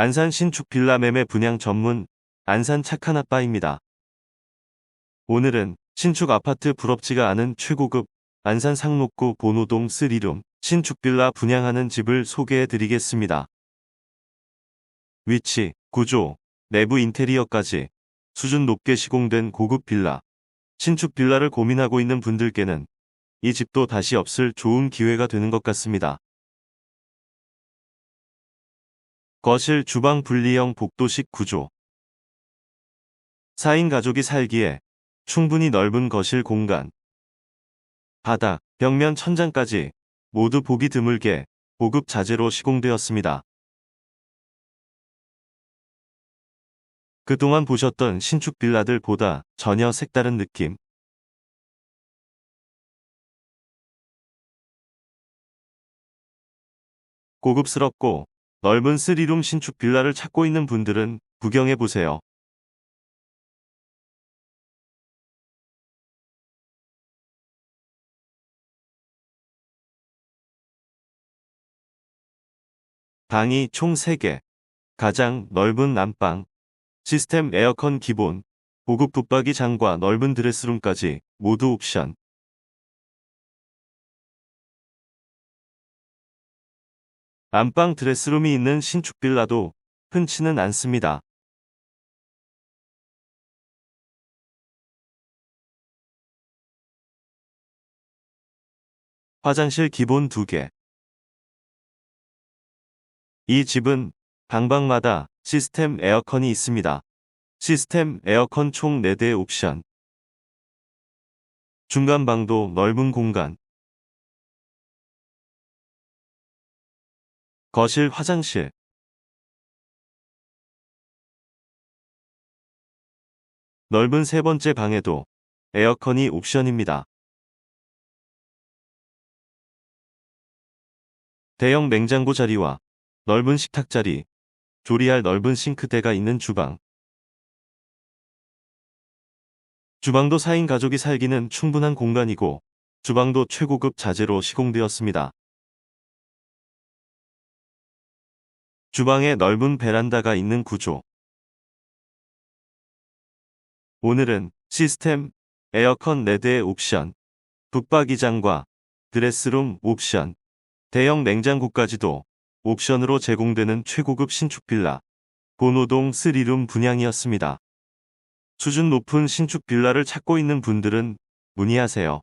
안산 신축 빌라 매매 분양 전문 안산 착한 아빠입니다. 오늘은 신축 아파트 부럽지가 않은 최고급 안산 상록구 본호동 3룸 신축 빌라 분양하는 집을 소개해 드리겠습니다. 위치, 구조, 내부 인테리어까지 수준 높게 시공된 고급 빌라. 신축 빌라를 고민하고 있는 분들께는 이 집도 다시 없을 좋은 기회가 되는 것 같습니다. 거실 주방 분리형 복도식 구조 4인 가족이 살기에 충분히 넓은 거실 공간 바닥, 벽면 천장까지 모두 보기 드물게 고급 자재로 시공되었습니다. 그동안 보셨던 신축 빌라들보다 전혀 색다른 느낌. 고급스럽고 넓은 3룸 신축 빌라를 찾고 있는 분들은 구경해보세요. 방이 총 3개. 가장 넓은 안방. 시스템 에어컨 기본. 고급 붙박이 장과 넓은 드레스룸까지 모두 옵션. 안방 드레스룸이 있는 신축 빌라도 흔치는 않습니다. 화장실 기본 2개. 이 집은 방방마다 시스템 에어컨이 있습니다. 시스템 에어컨 총 4대 옵션. 중간 방도 넓은 공간. 거실 화장실. 넓은 세 번째 방에도 에어컨이 옵션입니다. 대형 냉장고 자리와 넓은 식탁 자리, 조리할 넓은 싱크대가 있는 주방. 주방도 4인 가족이 살기는 충분한 공간이고 주방도 최고급 자재로 시공되었습니다. 주방에 넓은 베란다가 있는 구조. 오늘은 시스템, 에어컨 4대 옵션, 붙박이장과 드레스룸 옵션, 대형 냉장고까지도 옵션으로 제공되는 최고급 신축 빌라, 본호동 3룸 분양이었습니다. 수준 높은 신축 빌라를 찾고 있는 분들은 문의하세요.